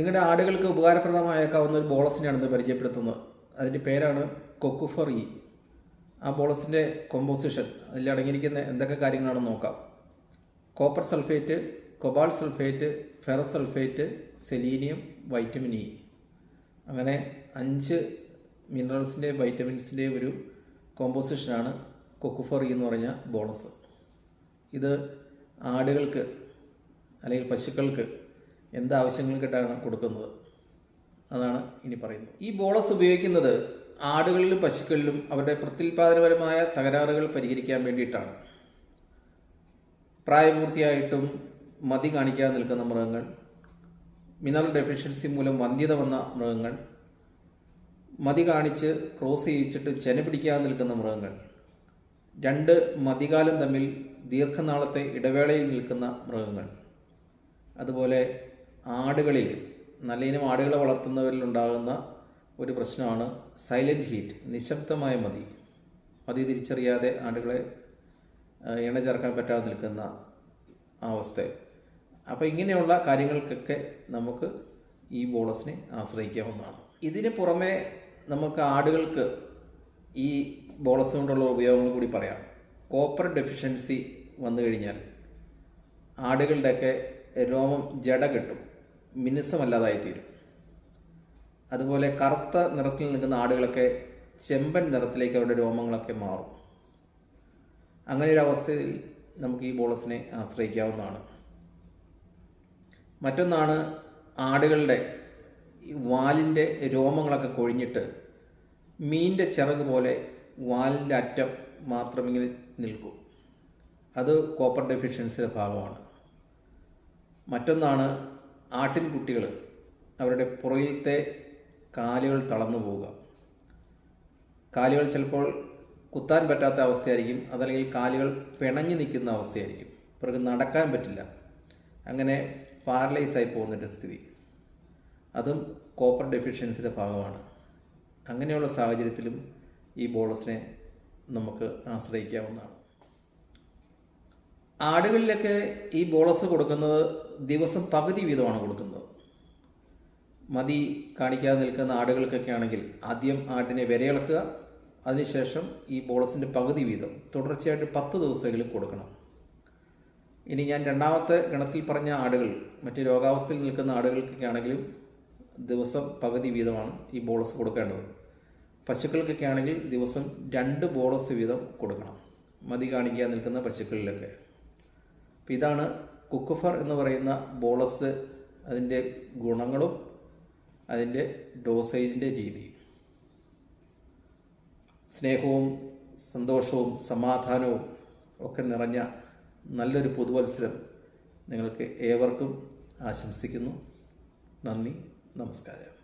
നിങ്ങളുടെ ആടുകൾക്ക് ഉപകാരപ്രദമായേക്കാവുന്ന ഒരു ബോളസിനെയാണ് ഇന്ന് പരിചയപ്പെടുത്തുന്നത്. അതിന്റെ പേരാണ് കൊക്കുഫർ ഇ ആ ബോളസിന്റെ കോമ്പോസിഷൻ അതിൽ അടങ്ങിയിരിക്കുന്ന എന്തൊക്കെ കാര്യങ്ങളാണെന്ന് നോക്കാം. Copper sulphate cobalt sulphate ferrous sulphate selenium vitamin E അങ്ങനെ അഞ്ച് മിനറൽസിന്റെ വൈറ്റമിൻസിന്റെ ഒരു കോമ്പോസിഷനാണ് കൊക്കുഫർ ഇ എന്ന് പറഞ്ഞ ബോളസ്. ഇത് ആടുകൾക്ക് അല്ലെങ്കിൽ പശുക്കൾക്ക് എന്താവശ്യങ്ങൾക്കിട്ടാണ് കൊടുക്കുന്നത്. അതാണ് ഇനി പറയുന്നത്. ഈ ബോളസ് ഉപയോഗിക്കുന്നത് ആടുകളിലും പശുക്കളിലും അവരുടെ പ്രത്യുൽപാദനപരമായ തകരാറുകൾ പരിഹരിക്കാൻ വേണ്ടിയിട്ടാണ്. പ്രായപൂർത്തിയായിട്ടും മതി കാണിക്കാതെ നിൽക്കുന്ന മൃഗങ്ങൾ മിനറൽ ഡെഫിഷ്യൻസി മൂലം വന്ധ്യത വന്ന മൃഗങ്ങൾ മതി കാണിച്ച് ക്രോസ് ചെയ്യിച്ചിട്ട് ചെന പിടിക്കാതെ നിൽക്കുന്ന മൃഗങ്ങൾ രണ്ട് മതികാലം തമ്മിൽ ദീർഘനാളത്തെ ഇടവേളയിൽ നിൽക്കുന്ന മൃഗങ്ങൾ അതുപോലെ ആടുകളിൽ നല്ല ഇനം ആടുകളെ വളർത്തുന്നവരിൽ ഉണ്ടാകുന്ന ഒരു പ്രശ്നമാണ് സൈലന്റ് ഹീറ്റ് നിശബ്ദമായ മതി. മതി തിരിച്ചറിയാതെ ആടുകളെ എണ്ണ ചേർക്കാൻ പറ്റാതെ നിൽക്കുന്ന അവസ്ഥ. അപ്പോൾ ഇങ്ങനെയുള്ള കാര്യങ്ങൾക്കൊക്കെ നമുക്ക് ഈ ബോളസിനെ ആശ്രയിക്കാവുന്നതാണ്. ഇതിന് പുറമെ നമുക്ക് ആടുകൾക്ക് ഈ ബോളസ് കൊണ്ടുള്ള ഉപയോഗങ്ങൾ കൂടി പറയാം. കോപ്പർ ഡെഫിഷ്യൻസി വന്നു കഴിഞ്ഞാൽ ആടുകളുടെയൊക്കെ രോമം ജട കെട്ടും. മിനുസമല്ലാതായിത്തീരും. അതുപോലെ കറുത്ത നിറത്തിൽ നിൽക്കുന്ന ആടുകളൊക്കെ ചെമ്പൻ നിറത്തിലേക്ക് അവരുടെ രോമങ്ങളൊക്കെ മാറും. അങ്ങനെ ഒരു അവസ്ഥയിൽ നമുക്ക് ഈ ബോളസിനെ ആശ്രയിക്കാവുന്നതാണ്. മറ്റൊന്നാണ് ആടുകളുടെ വാലിന്റെ രോമങ്ങളൊക്കെ കൊഴിഞ്ഞിട്ട് മീനിന്റെ ചിറക് പോലെ വാലിന്റെ അറ്റം മാത്രം ഇങ്ങനെ നിൽക്കും. അത് കോപ്പർ ഡെഫിഷ്യൻസിയുടെ ഭാഗമാണ്. മറ്റൊന്നാണ് ആട്ടിൻകുട്ടികൾ അവരുടെ പുറകിലത്തെ കാലുകൾ തളർന്നു പോവുക. കാലുകൾ ചിലപ്പോൾ കുത്താൻ പറ്റാത്ത അവസ്ഥയായിരിക്കും അതല്ലെങ്കിൽ കാലുകൾ പിണഞ്ഞു നിൽക്കുന്ന അവസ്ഥയായിരിക്കും. ഇവർക്ക് നടക്കാൻ പറ്റില്ല. അങ്ങനെ പാരലൈസ് ആയി പോകുന്നതിന്റെ സ്ഥിതി. അതും കോപ്പർ ഡെഫിഷ്യൻസിന്റെ ഭാഗമാണ്. അങ്ങനെയുള്ള സാഹചര്യത്തിലും ഈ ബോളസിനെ നമുക്ക് ആശ്രയിക്കാവുന്നതാണ്. ആടുകളിലൊക്കെ ഈ ബോളസ് കൊടുക്കുന്നത് ദിവസം പകുതി വീതമാണ് കൊടുക്കുന്നത്. മതി കാണിക്കാതെ നിൽക്കുന്ന ആടുകൾക്കൊക്കെ ആണെങ്കിൽ ആദ്യം ആട്ടിനെ വിരയിളക്കുക. അതിനുശേഷം ഈ ബോളസിന്റെ പകുതി വീതം തുടർച്ചയായിട്ട് പത്ത് ദിവസമെങ്കിലും കൊടുക്കണം. ഇനി ഞാൻ രണ്ടാമത്തെ ഗണത്തിൽ പറഞ്ഞ ആടുകൾ മറ്റ് രോഗാവസ്ഥയിൽ നിൽക്കുന്ന ആടുകൾക്കൊക്കെ ആണെങ്കിലും ദിവസം പകുതി വീതമാണ് ഈ ബോളസ് കൊടുക്കേണ്ടത്. പശുക്കൾക്കൊക്കെ ആണെങ്കിൽ ദിവസം രണ്ട് ബോളസ് വീതം കൊടുക്കണം. മതി കാണിക്കാൻ നിൽക്കുന്ന പശുക്കളിലൊക്കെ. അപ്പോൾ ഇതാണ് കുക്കുഫർ എന്ന് പറയുന്ന ബോളസ് അതിന്റെ ഗുണങ്ങളും അതിന്റെ ഡോസേജിന്റെ രീതി. സ്നേഹവും സന്തോഷവും സമാധാനവും ഒക്കെ നിറഞ്ഞ നല്ലൊരു പുതുവത്സരം നിങ്ങൾക്ക് ഏവർക്കും ആശംസിക്കുന്നു. നന്ദി നമസ്കാരം.